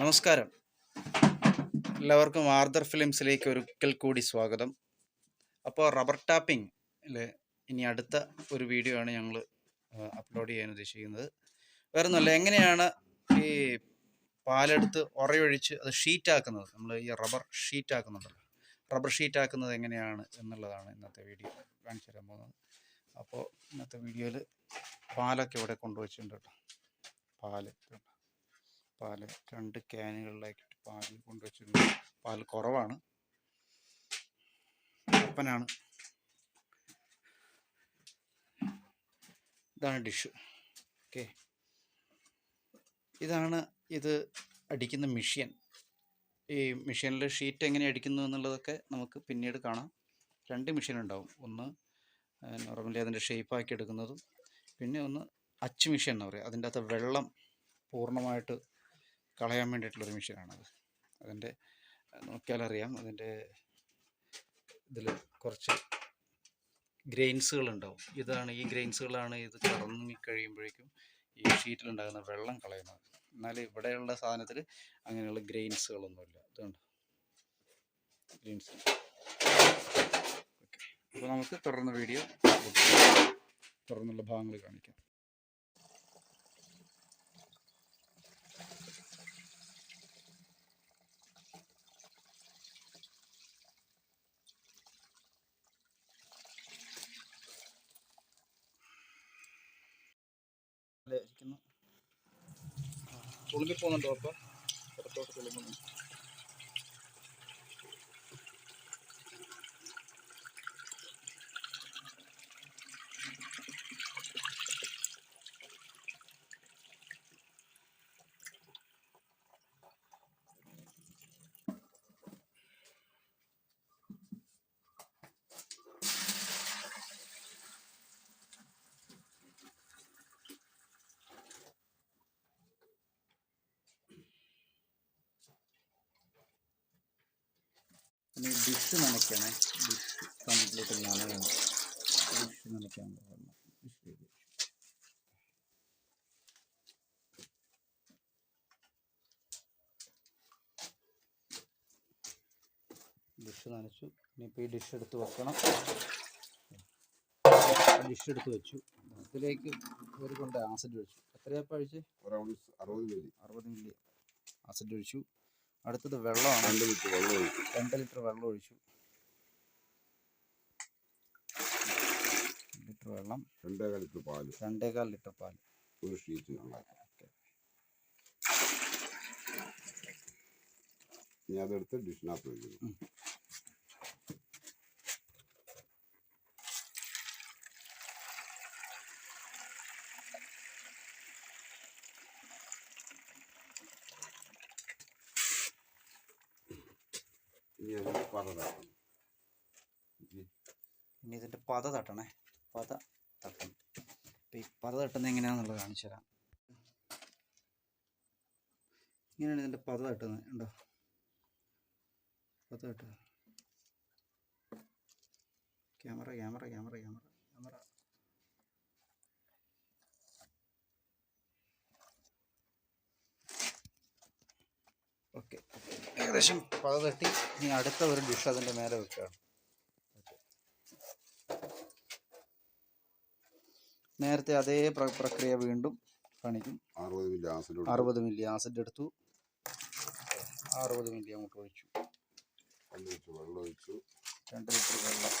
നമസ്കാരം. എല്ലാവർക്കും ആർദർ ഫിലിംസിലേക്ക് ഒരിക്കൽ കൂടി സ്വാഗതം. അപ്പോൾ റബ്ബർ ടാപ്പിംഗ് ഇനി അടുത്ത ഒരു വീഡിയോ ആണ് ഞങ്ങൾ അപ്ലോഡ് ചെയ്യാൻ ഉദ്ദേശിക്കുന്നത്. വേറെ ഒന്നുമല്ല എങ്ങനെയാണ് ഈ പാലെടുത്ത് ഉറയൊഴിച്ച് അത് ഷീറ്റ് ആക്കുന്നത് നമ്മൾ ഈ റബ്ബർ ഷീറ്റാക്കുന്നുണ്ടല്ലോ. റബ്ബർ ഷീറ്റാക്കുന്നത് എങ്ങനെയാണ് എന്നുള്ളതാണ് ഇന്നത്തെ വീഡിയോ കാണിച്ചു തരാൻ പോകുന്നത്. അപ്പോൾ ഇന്നത്തെ വീഡിയോയിൽ പാലൊക്കെ ഇവിടെ കൊണ്ടുവച്ചിട്ടുണ്ട് കേട്ടോ. പാൽ? പാൽ രണ്ട് ക്യാനുകളിലാക്കിയിട്ട് പാൽ കൊണ്ടുവച്ചിട്ടുണ്ട് പാൽ കുറവാണ്. അപ്പനാണ്. ഇതാണ് ഡിഷ്. ഓക്കെ. ഇതാണ് ഇത് അടിക്കുന്ന മെഷീൻ ഈ മെഷീനിൽ ഷീറ്റ് എങ്ങനെ അടിക്കുന്നു എന്നുള്ളതൊക്കെ നമുക്ക് പിന്നീട് കാണാം. രണ്ട് മെഷീൻ ഉണ്ടാവും ഒന്ന് നോർമലി അതിന്റെ ഷേപ്പാക്കി എടുക്കുന്നതും പിന്നെ ഒന്ന് അച്ച് മെഷീൻ എന്ന് പറയുക അതിന്റെ അകത്ത് വെള്ളം പൂർണമായിട്ട് കളയാൻ വേണ്ടിയിട്ടുള്ളൊരു മെഷീനാണത്. അതിന്റെ നോക്കിയാലറിയാം. അതിന്റെ ഇതിൽ കുറച്ച് ഗ്രെയിൻസുകൾ ഉണ്ടാവും ഇതാണ് ഈ ഗ്രെയിൻസുകളാണ് ഇത് കറങ്ങി കഴിയുമ്പോഴേക്കും ഈ ഷീറ്റിലുണ്ടാകുന്ന വെള്ളം കളയുന്നത്. എന്നാൽ ഇവിടെയുള്ള സാധനത്തിൽ അങ്ങനെയുള്ള ഗ്രെയിൻസുകളൊന്നുമില്ല. ഇതുണ്ട്. ഗ്രെയിൻസ്. അപ്പോൾ നമുക്ക് തുടർന്ന് വീഡിയോ തുടർന്നുള്ള ഭാഗങ്ങൾ കാണിക്കാം. തുളുമ്പി പോകുന്നുണ്ടോ അപ്പോൾ പുറത്തോട്ട് തുളുമ്പുന്നു പിന്നെ ഡിഷ് നനയ്ക്കണേ. ഡിഷ് കംപ്ലീറ്റ് നനയണം. ഡിഷ് നനയ്ക്കാൻ ഡിഷ് ഡിഷ് നനച്ചു. ഇനിയിപ്പോൾ ഈ ഡിഷ് എടുത്ത് വെക്കണം. ഡിഷ് എടുത്ത് വെച്ചു. അതിലേക്ക് ഒരു കൊണ്ട് ആസിഡ് ഒഴിച്ചു. എത്രയാണ് ഒഴിച്ച്? അറുപത് മില്ലി. അറുപത് മില്ലി. ആസിഡ് ഒഴിച്ചു. അടുത്തത് വെള്ളമാണ്. രണ്ട് ലിറ്റർ വെള്ളം ഒഴിച്ചു. രണ്ട് ലിറ്റർ വെള്ളം ഒഴിച്ചു. ലിറ്റർ വെള്ളം. രണ്ടേകാൽ ലിറ്റർ പാൽ. രണ്ടേകാൽ ലിറ്റർ പാൽ ഒരു ഷീറ്റ് ഇനി അതെടുത്ത് ഡിഷിനകത്ത് ഒഴിക്കുന്നു ഇനി അതിന് പറതാക്കണം ഇനി ഇതിന്റെ പത തട്ടണേ. പത തട്ടണം. അപ്പം ഈ പത തട്ടുന്നത് എങ്ങനെയാണെന്നുള്ളത് കാണിച്ചു തരാം. ഇങ്ങനെയാണ് ഇതിന്റെ പത തട്ടുന്നത്. ഉണ്ടോ പത തട്ടുക. Camera camera camera camera camera. Okay. ഏകദേശം പത തട്ടി. ഇനി അടുത്ത ഒരു ഡിഷ് അതിന്റെ മേലെ വെക്കുകയാണ്. നേരത്തെ അതേ പ്രക്രിയ വീണ്ടും കാണിക്കും. അറുപത് മില്ലി ആസിഡ് അറുപത് മില്ലി ആസിഡ് എടുത്തു. അറുപത് മില്ലി അങ്ങോട്ട് ഒഴിച്ചു. രണ്ട് ലിറ്റർ വെള്ളം ഒഴിച്ചു. രണ്ട് ലിറ്റർ വെള്ളം.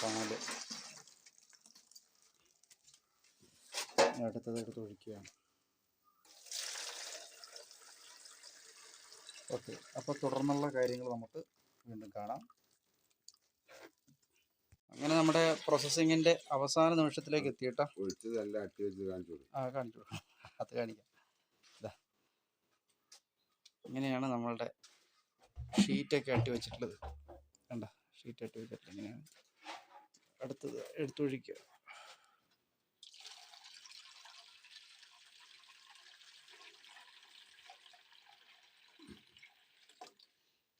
പാൽ. അടുത്തത് എടുത്ത് ഒഴിക്കുകയാണ്. ഓക്കെ. അപ്പോൾ തുടർന്നുള്ള കാര്യങ്ങൾ നമുക്ക് വീണ്ടും കാണാം. അങ്ങനെ നമ്മുടെ പ്രോസസ്സിങ്ങിന്റെ അവസാന നിമിഷത്തിലേക്ക് എത്തിയിട്ടാ. ആ കാണിച്ചു അത് കാണിക്കാം. ഇതാ ഇങ്ങനെയാണ് നമ്മളുടെ ഷീറ്റൊക്കെ അട്ടി വെച്ചിട്ടുള്ളത്. കണ്ട? ഷീറ്റ് അട്ടി വെച്ചിട്ടുള്ളത് ഇങ്ങനെയാണ്. അടുത്തത് എടുത്തൊഴിക്കുക.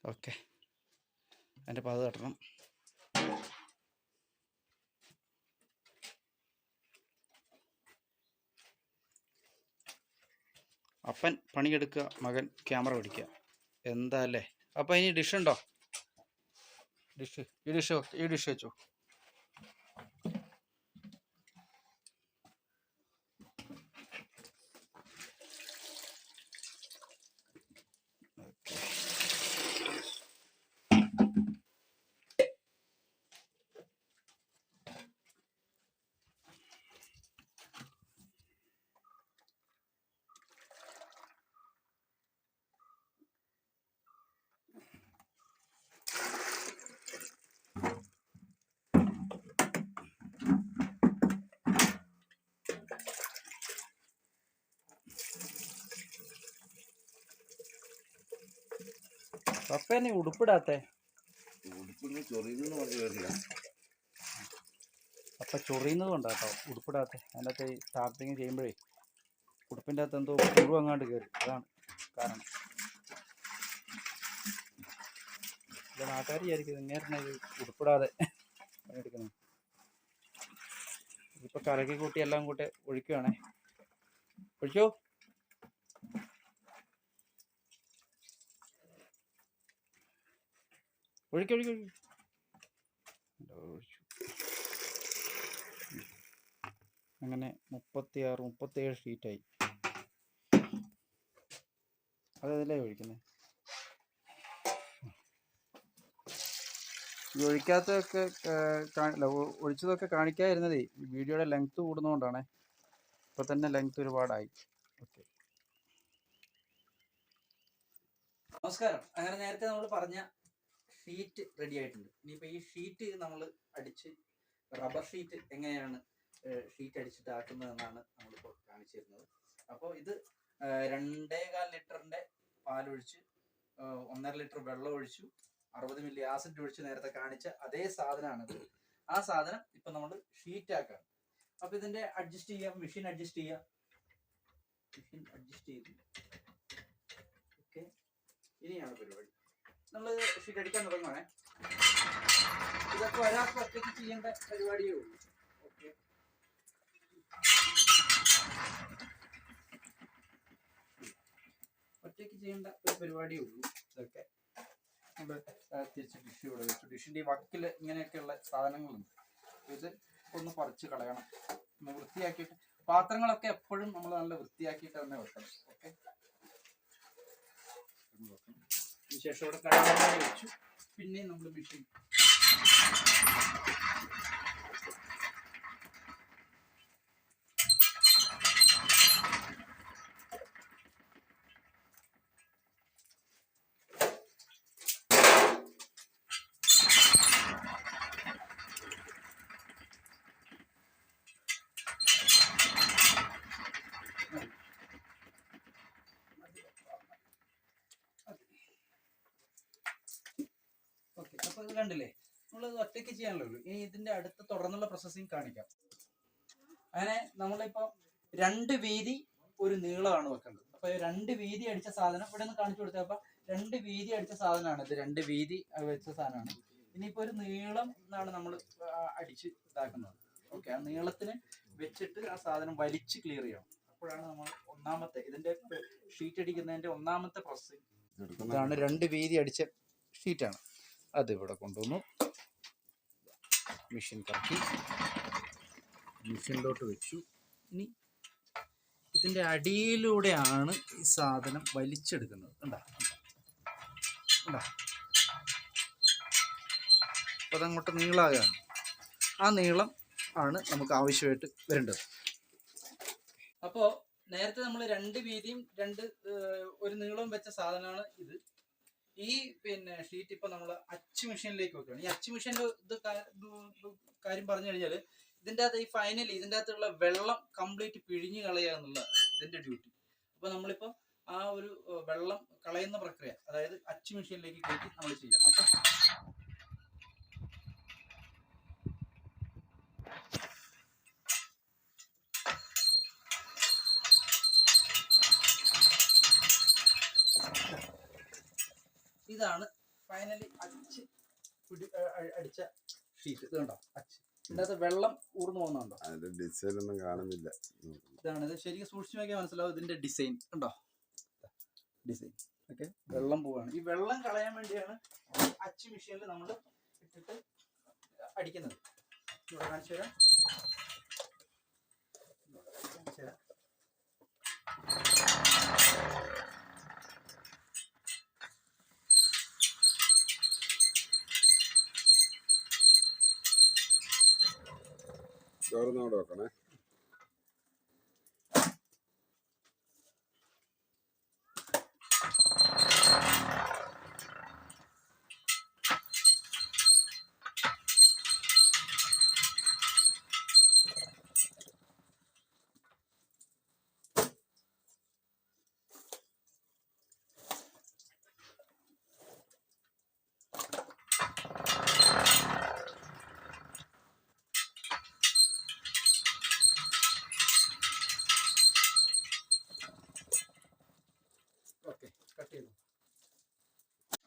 ഓക്കെ. അതിന്റെ പത് തട്ടണം. അപ്പൻ പണിയെടുക്കുക മകൻ ക്യാമറ പിടിക്കുക. എന്താ അല്ലേ? അപ്പം ഇനി ഡിഷ് ഉണ്ടോ? ഡിഷ് ഈ ഡിഷ് ഈ ഡിഷ് വെച്ചോ. പപ്പ നീ ഉടുപ്പിടാത്തേ? അപ്പൊ ചൊറിയുന്നത് കൊണ്ടാട്ടോ ഉടുപ്പിടാത്ത. അതിനകത്ത് സ്റ്റാർട്ടിങ് ചെയ്യുമ്പോഴേ ഉടുപ്പിന്റെ അകത്ത് എന്തോ പുഴു അങ്ങാണ്ട് കയറി അതാണ് കാരണം. ഇത് നാട്ടുകാർ വിചാരിക്കും ഇങ്ങനെ ഉടുപ്പിടാതെ പണിയെടുക്കുന്നത്. ഇപ്പൊ കലക്കി കൂട്ടി എല്ലാം കൂട്ടി ഒഴിക്കുവാണേ. ഒഴിക്കോ ഒഴിക്കി ഒഴിച്ചു അങ്ങനെ മുപ്പത്തി ആറ് മുപ്പത്തേഴ് ഷീറ്റായി അതല്ലേ ഒഴിക്കുന്നത് ഈ ഒഴിക്കാത്തതൊക്കെ ഒഴിച്ചതൊക്കെ കാണിക്കാതിരുന്നതേ ഈ വീഡിയോയുടെ ലെങ്ത് കൂടുന്നതുകൊണ്ടാണ് ഇപ്പൊ തന്നെ ലെങ്ത് ഒരുപാടായി ഓക്കെ നമസ്കാരം. അങ്ങനെ നേരത്തെ നമ്മൾ പറഞ്ഞ ഷീറ്റ് റെഡി ആയിട്ടുണ്ട്. ഇനിയിപ്പോൾ ഈ ഷീറ്റ് നമ്മൾ അടിച്ച് റബ്ബർ ഷീറ്റ് എങ്ങനെയാണ് ഷീറ്റ് അടിച്ചിട്ട് ആക്കുന്നതെന്നാണ് നമ്മളിപ്പോൾ കാണിച്ചു തരുന്നത്. അപ്പോൾ ഇത് രണ്ടേകാൽ ലിറ്ററിന്റെ പാലൊഴിച്ച് ഒന്നര ലിറ്റർ വെള്ളം ഒഴിച്ചു അറുപത് മില്ലി ആസിഡ് ഒഴിച്ച് നേരത്തെ കാണിച്ച അതേ സാധനമാണിത് ആ സാധനം ഇപ്പൊ നമ്മൾ ഷീറ്റ് ആക്കാണ്. അപ്പൊ ഇതിന്റെ അഡ്ജസ്റ്റ് ചെയ്യാം മെഷീൻ അഡ്ജസ്റ്റ് ചെയ്യാം. മെഷീൻ അഡ്ജസ്റ്റ് ചെയ്തു. ഓക്കെ ഇനിയാണ് പരിപാടി. നമ്മൾ ഷീറ്റ് അടിക്കാൻ തുടങ്ങുവാണേ. ഇതൊക്കെ ഒരാൾക്ക് ഒറ്റയ്ക്ക് ചെയ്യേണ്ട പരിപാടിയേ ഉള്ളൂ. ഒറ്റയ്ക്ക് ചെയ്യേണ്ട ഒരു പരിപാടിയേ ഉള്ളൂ ഇതൊക്കെ. നമ്മൾ തിരിച്ച് ഡിഷ് ഇവിടെ വെച്ചു. ഡിഷിന്റെ ഈ വക്കിൽ ഇങ്ങനെയൊക്കെയുള്ള സാധനങ്ങളുണ്ട്. ഇത് ഒന്ന് പറിച്ച് കളയണം. വൃത്തിയാക്കിയിട്ട് പാത്രങ്ങളൊക്കെ എപ്പോഴും നമ്മൾ നല്ല വൃത്തിയാക്കിയിട്ട് തന്നെ വെക്കണം. ഓക്കെ. ശേഷം ഇവിടെ കടാതെ വെച്ചു പിന്നെ നമ്മൾ മെഷീൻ ഓക്കെ അപ്പൊ ഇത് കണ്ടില്ലേ? നമ്മളത് ഒറ്റയ്ക്ക് ചെയ്യാനുള്ളൂ ഇനി ഇതിന്റെ അടുത്ത് തുടർന്നുള്ള പ്രോസസ്സിങ് കാണിക്കാം. അങ്ങനെ നമ്മളിപ്പോ രണ്ട് വീതി ഒരു നീളമാണ് വെക്കേണ്ടത്. അപ്പൊ രണ്ട് വീതി അടിച്ച സാധനം ഇവിടെ നിന്ന് കാണിച്ചു കൊടുത്തപ്പോ രണ്ട് വീതി അടിച്ച സാധനമാണ് ഇത്. രണ്ട് വീതി വെച്ച സാധനമാണ്. ഇനിയിപ്പോ ഒരു നീളം എന്നാണ് നമ്മൾ അടിച്ച് ഇതാക്കുന്നത്. ഓക്കെ ആ നീളത്തിന് വെച്ചിട്ട് ആ സാധനം വലിച്ച് ക്ലിയർ ചെയ്യണം. അപ്പോഴാണ് നമ്മൾ ഒന്നാമത്തെ ഇതിന്റെ ഷീറ്റ് അടിക്കുന്നതിന്റെ ഒന്നാമത്തെ പ്രോസസ്സിങ് ഇതാണ് രണ്ട് വീതി അടിച്ച ഷീറ്റാണ് അത് ഇവിടെ കൊണ്ടുവന്നു. മെഷീൻ കറക്കി. മെഷീനിലോട്ട് വെച്ചു. ഇനി ഇതിന്റെ അടിയിലൂടെയാണ് ഈ സാധനം വലിച്ചെടുക്കുന്നത്. ഉണ്ടാ ഉണ്ടാ അപ്പോൾ അതങ്ങോട്ട് നീളാകാണ് ആ നീളം ആണ് നമുക്ക് ആവശ്യമായിട്ട് വരേണ്ടത്. അപ്പോൾ നേരത്തെ നമ്മൾ രണ്ട് വീതിയും രണ്ട് ഒരു നീളവും വെച്ച സാധനമാണ് ഇത്. ഈ പിന്നെ ഷീറ്റ് ഇപ്പൊ നമ്മൾ അച്ച് മെഷീനിലേക്ക് വെക്കുകയാണ്. ഈ അച്ച് മെഷീനിലെ ഇത് കാര്യം പറഞ്ഞു കഴിഞ്ഞാൽ ഇതിന്റെ അകത്ത് ഈ ഫൈനലി ഇതിന്റെ അകത്തുള്ള വെള്ളം കംപ്ലീറ്റ് പിഴിഞ്ഞു കളയുക എന്നുള്ളതാണ് ഇതിന്റെ ഡ്യൂട്ടി അപ്പൊ നമ്മളിപ്പോ ആ ഒരു വെള്ളം കളയുന്ന പ്രക്രിയ അതായത് അച്ച് മെഷീനിലേക്ക് കയറ്റി നമ്മൾ ചെയ്യണം. അപ്പൊ ഇതാണ് ഫൈനലി അടിച്ച് പിടി അടിച്ച ഷീറ്റ് ഇത് കണ്ടോ? ഇതിന്റെ വെള്ളം ഊർന്നു പോകുന്നുണ്ടോ അതിന്റെ ഡിസൈൻ ഒന്നും കാണുന്നില്ല. ഇതാണ്. ഇത് ശരിക്കും സൂക്ഷിച്ചു നോക്കിയാൽ മനസ്സിലാവും ഇതിന്റെ ഡിസൈൻ കണ്ടോ? ഡിസൈൻ ഓക്കെ വെള്ളം പോവാണ് ഈ വെള്ളം കളയാൻ വേണ്ടിയാണ് അച്ച് മെഷീനിൽ നമ്മൾ ഇട്ടിട്ട് അടിക്കുന്നത്. ഇവിടെ കാണിച്ചു തരാം. ചോറുന്ന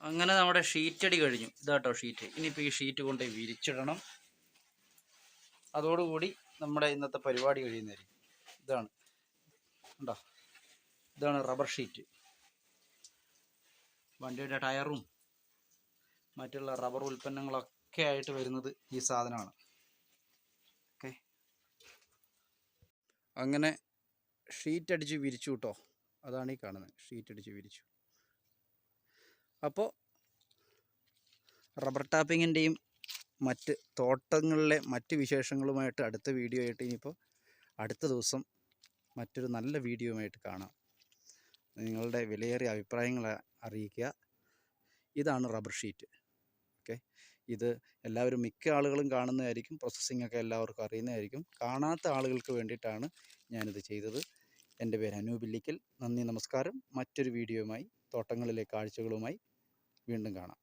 അങ്ങനെ നമ്മുടെ ഷീറ്റടി കഴിഞ്ഞു. ഇതാട്ടോ ഷീറ്റ്. ഇനിയിപ്പോൾ ഈ ഷീറ്റ് കൊണ്ട് വിരിച്ചിടണം. അതോടുകൂടി നമ്മുടെ ഇന്നത്തെ പരിപാടി കഴിയുന്നതായിരിക്കും. ഇതാണ്. ഉണ്ടോ ഇതാണ് റബ്ബർ ഷീറ്റ്. വണ്ടിയുടെ ടയറും മറ്റുള്ള റബ്ബർ ഉൽപ്പന്നങ്ങളൊക്കെ ആയിട്ട് വരുന്നത് ഈ സാധനമാണ്. ഓക്കെ. അങ്ങനെ ഷീറ്റ് അടിച്ച് വിരിച്ചു കേട്ടോ. അതാണ് ഈ കാണുന്നത്. ഷീറ്റ് അടിച്ച് വിരിച്ചു. അപ്പോൾ റബ്ബർ ടാപ്പിങ്ങിന്റെയും മറ്റ് തോട്ടങ്ങളിലെ മറ്റ് വിശേഷങ്ങളുമായിട്ട് അടുത്ത വീഡിയോ ആയിട്ട് ഇനിയിപ്പോൾ അടുത്ത ദിവസം മറ്റൊരു നല്ല വീഡിയോയുമായിട്ട് കാണാം. നിങ്ങളുടെ വിലയേറിയ അഭിപ്രായങ്ങൾ അറിയിക്കുക. ഇതാണ് റബ്ബർ ഷീറ്റ്. ഓക്കെ? ഇത് എല്ലാവരും മിക്ക ആളുകളും കാണുന്നതായിരിക്കും. പ്രോസസ്സിംഗ് ഒക്കെ എല്ലാവർക്കും അറിയുന്നതായിരിക്കും. കാണാത്ത ആളുകൾക്ക് വേണ്ടിയിട്ടാണ് ഞാനിത് ചെയ്തത്. എന്റെ പേര് അനൂപില്ലിക്കൽ നന്ദി നമസ്കാരം. മറ്റൊരു വീഡിയോയുമായി തോട്ടങ്ങളിലെ കാഴ്ചകളുമായി വീണ്ടും കാണാം.